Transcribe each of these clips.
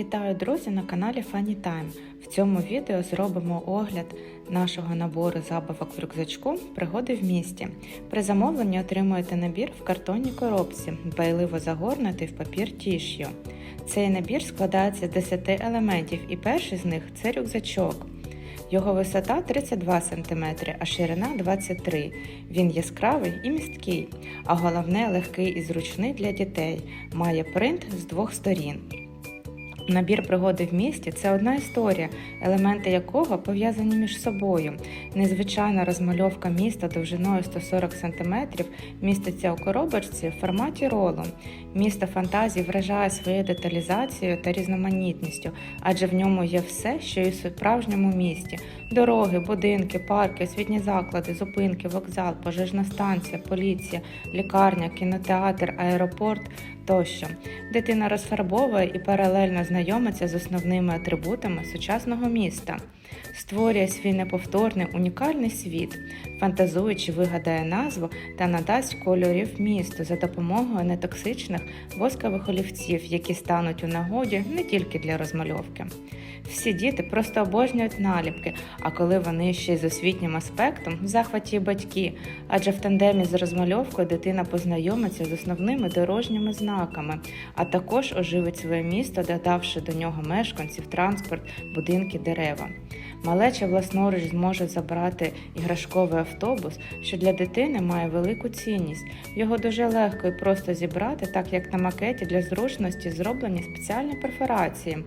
Вітаю, друзі, на каналі Funny Time. В цьому відео зробимо огляд нашого набору забавок в рюкзачку Пригоди в місті. При замовленні отримуєте набір в картонній коробці, дбайливо загорнутий в папір тіш'ю. Цей набір складається з 10 елементів, і перший з них це рюкзачок. Його висота 32 см, а ширина 23 Він яскравий і місткий, а головне легкий і зручний для дітей. Має принт з двох сторін. Набір пригоди в місті це одна історія, елементи якого пов'язані між собою. Незвичайна розмальовка міста довжиною 140 см міститься у коробочці в форматі ролу. Місто фантазії вражає своєю деталізацією та різноманітністю, адже в ньому є все, що і в справжньому місті: дороги, будинки, парки, освітні заклади, зупинки, вокзал, пожежна станція, поліція, лікарня, кінотеатр, аеропорт тощо. Дитина розфарбовує і паралельно знайомиться з основними атрибутами сучасного міста, створює свій неповторний унікальний світ, фантазуючи, вигадає назву та надасть кольорів місту за допомогою нетоксичних воскових олівців, які стануть у нагоді не тільки для розмальовки. Всі діти просто обожнюють наліпки, а коли вони ще й з освітнім аспектом, в захваті батьки, адже в тандемі з розмальовкою дитина познайомиться з основними дорожніми знаками, а також оживить своє місто, додавши до нього мешканців, транспорт, будинки, дерева. Малеча власноруч зможе забрати іграшковий автобус, що для дитини має велику цінність. Його дуже легко і просто зібрати, так як на макеті для зручності зроблені спеціальні перфорації.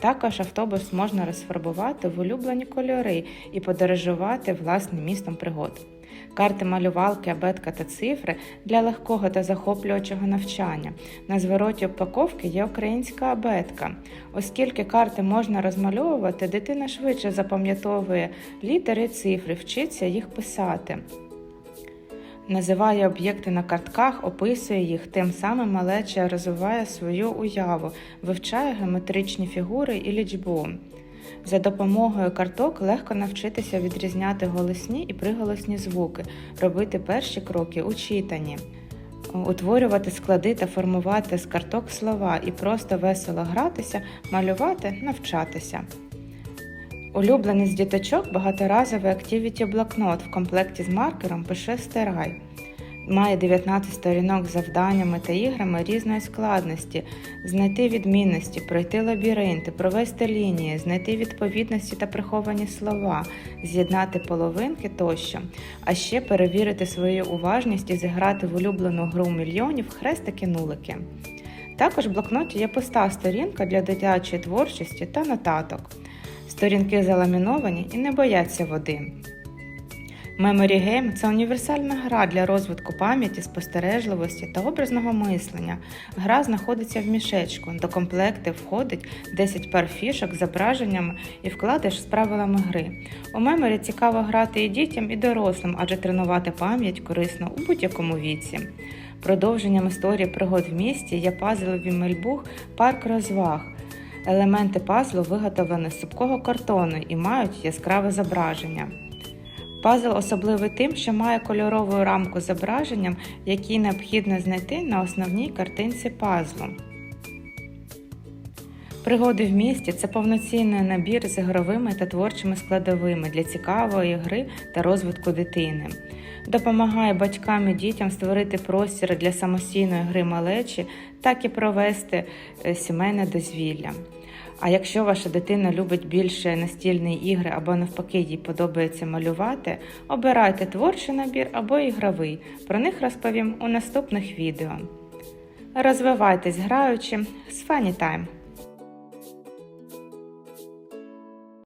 Також автобус можна розфарбувати в улюблені кольори і подорожувати власним містом пригод. Карти малювалки, абетка та цифри для легкого та захоплюючого навчання. На звороті упаковки є українська абетка. Оскільки карти можна розмальовувати, дитина швидше запам'ятовує літери цифри, вчиться їх писати. Називає об'єкти на картках, описує їх, тим самим малеча розвиває свою уяву, вивчає геометричні фігури і лічбу. За допомогою карток легко навчитися відрізняти голосні і приголосні звуки, робити перші кроки у читанні, утворювати склади та формувати з карток слова і просто весело гратися, малювати, навчатися. Улюблений з діточок багаторазовий активіті блокнот в комплекті з маркером пише стирай. Має 19 сторінок з завданнями та іграми різної складності, знайти відмінності, пройти лабіринти, провести лінії, знайти відповідності та приховані слова, з'єднати половинки тощо, а ще перевірити свою уважність і зіграти в улюблену гру мільйонів хрестики-нулики. Також в блокноті є пуста сторінка для дитячої творчості та нотаток. Сторінки заламіновані і не бояться води. Memory Game – це універсальна гра для розвитку пам'яті, спостережливості та образного мислення. Гра знаходиться в мішечку. До комплекти входить 10 пар фішок з зображеннями і вкладиш з правилами гри. У Memory цікаво грати і дітям, і дорослим, адже тренувати пам'ять корисно у будь-якому віці. Продовженням історії пригод в місті є пазловий мельбух парк розваг. Елементи пазлу виготовлені з супкого картону і мають яскраве зображення. Пазл особливий тим, що має кольорову рамку з зображенням, який необхідно знайти на основній картинці пазлу. Пригоди в місті це повноцінний набір з ігровими та творчими складовими для цікавої гри та розвитку дитини. Допомагає батькам і дітям створити простір для самостійної гри малечі, так і провести е, сімейне дозвілля. А якщо ваша дитина любить більше настільні ігри або навпаки їй подобається малювати, обирайте творчий набір або ігровий. Про них розповім у наступних відео. Розвивайтесь граючи з Funny Time!